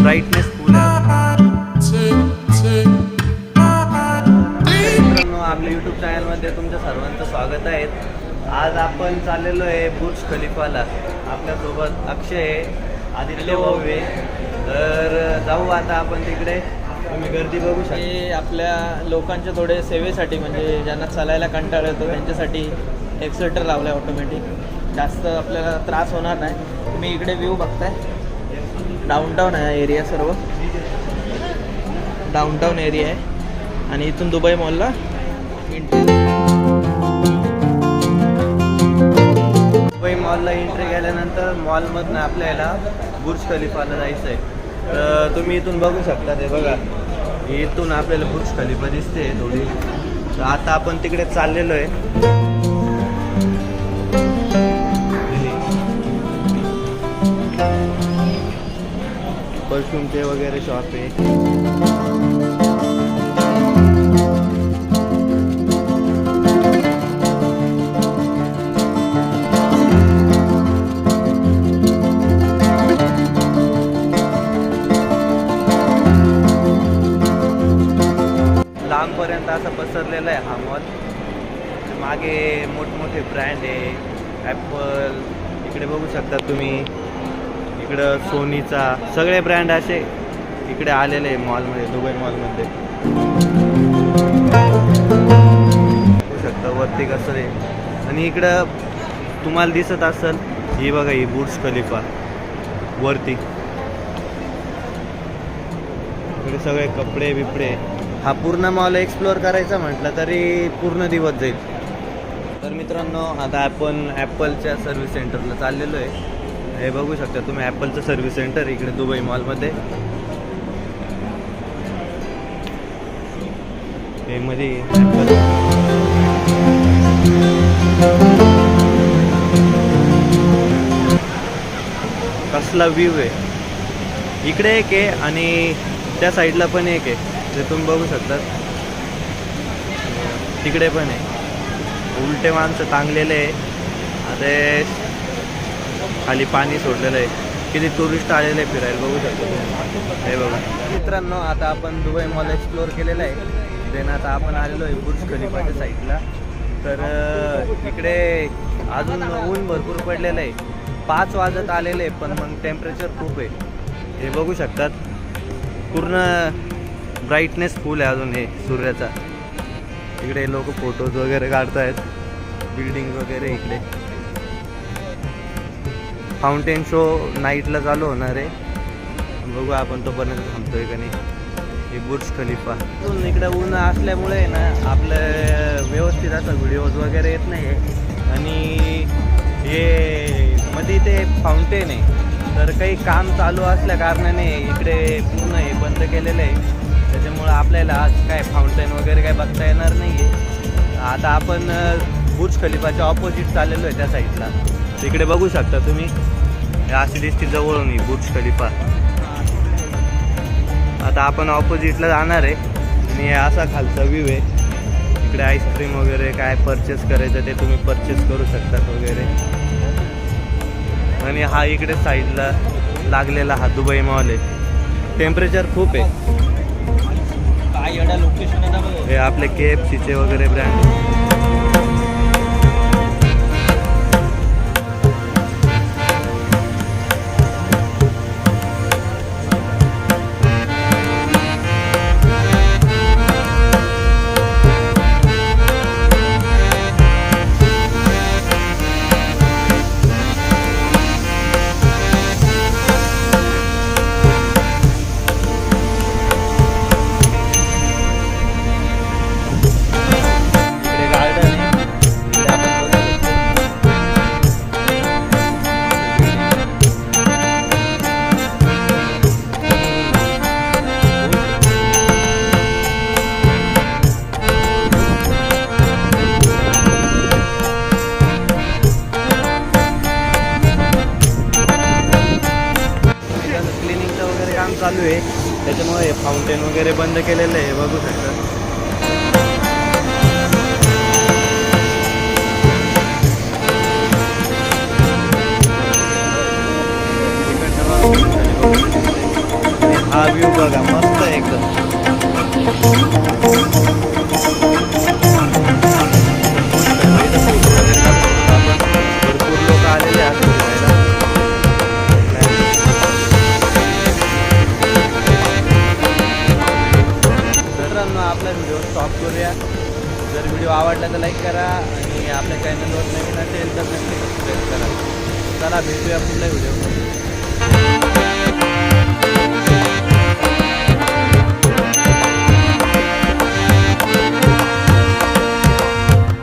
Brightness फुल आपल्या YouTube चॅनलमध्ये तुमच्या सर्वांचं स्वागत आहे. आज आपण चाललेलो आहे बुर्ज खलिफाला. आपल्यासोबत अक्षय आहे आदित्य भाऊ आहे तर जाऊ आता आपण तिकडे. तुम्ही गर्दी बघू शकता. आपल्या लोकांच्या थोडे सेवेसाठी म्हणजे ज्यांना चालायला कंटाळा येतो त्यांच्यासाठी एक्सेटर लावलं आहे ऑटोमॅटिक जास्त आपल्याला त्रास होणार नाही. तुम्ही इकडे व्ह्यू बघताय. डाऊनटाऊन आहे एरिया सर्व. डाऊनटाऊन एरिया आहे. आणि इथून दुबई मॉलला दुबई मॉलला एंट्री केल्यानंतर मॉलमधनं आपल्याला बुर्ज खलिफाला जायचं आहे तर तुम्ही इथून बघू शकता ते बघा. इथून आपल्याला बुर्ज खलिफा दिसते थोडी. तर आता आपण तिकडे चाललेलो आहे. परफ्यूमचे वगैरे शॉप आहे. लांबपर्यंत असं पसरलेला आहे हा मॉल मागे मोठमोठे ब्रँड आहे ॲपल इकडे बघू शकता तुम्ही. इकडं सोनीचा सगळे ब्रँड असे इकडे आलेले आहे मॉलमध्ये दुबई मॉलमध्ये बघू शकता वरती कसं आहे. आणि इकडं तुम्हाला दिसत असेल ही बघा ही बुट्स खलिफा वरती. इकडे सगळे कपडे बिपडे हा पूर्ण मॉल एक्सप्लोअर करायचा म्हटलं तरी पूर्ण दिवस जाईल. तर मित्रांनो आता आपण ॲपलच्या सर्व्हिस सेंटरला चाललेलो आहे. हे बघू शकता तुम्ही ॲपलचं सर्व्हिस सेंटर इकडे दुबई मॉलमध्ये हे मध्ये कसला व्ह्यू आहे. इकडे एक आहे आणि त्या साईडला पण एक आहे. ते तुम्ही बघू शकतात. तिकडे पण आहे. उलटे माणसं टांगलेले आहे. आता खाली पाणी सोडलेलं आहे. किती टुरिस्ट आलेले आहे फिरायला बघू शकतो हे बघा. मित्रांनो आता आपण दुबई मॉल एक्सप्लोअर केलेलं आहे. देन आता आपण आलेलो आहे बुर्ज खलिफाच्या साईडला तर इकडे अजून ऊन भरपूर पडलेलं आहे. पाच वाजत आलेले आहे पण मग टेम्परेचर खूप आहे. हे बघू शकतात. पूर्ण ब्राईटनेस फुल आहे अजून हे सूर्याचा. इकडे लोक फोटोज वगैरे काढतायत. बिल्डिंग वगैरे इकडे. फाउंटेन शो नाईटला चालू होणार आहे. बघू आपण तोपर्यंत थांबतोय का नाही. हे बुर्ज खलिफा. इकडे ऊन असल्यामुळे ना आपलं व्यवस्थित असं व्हिडिओज वगैरे येत नाही आहे आणि हे मध्ये ते फाउंटेन आहे. तर काही काम चालू असल्या कारणाने इकडे पूर्ण हे बंद केलेलं आहे. त्यामुळं आपल्याला आज काय फाउंटेन वगैरे काय बघता येणार नाही आहे आता आपण बुर्ज खलिफाच्या ऑपोजिट चाललेलो आहे त्या साईडला तिकडे बघू शकता तुम्ही. अशी दिसते जवळून ही बुर्ज खलिफा आता आपण ऑपोजिटला जाणार आहे. आणि हे असा खालचा व्ह्यू आहे. इकडे आईस्क्रीम वगैरे काय परचेस करायचं ते तुम्ही परचेस करू शकतात वगैरे. आणि हा इकडे साईडला लागलेला हा दुबई मॉल आहे. टेम्परेचर खूप आहे. हे आपले के एफ सीचे वगैरे ब्रँड चालू आहे. त्याच्यामुळे फाउंटेन वगैरे बंद केलेलं आहे बघू शकता. हा व्यू बघा मस्त एकदम. स्टॉप करूया. जर व्हिडिओ आवडला तर लाईक करा आणि आपल्या चॅनलवर नवीन असेल तर नक्की सबस्क्राईब करा. चला भेटूया पुढल्या व्हिडिओमध्ये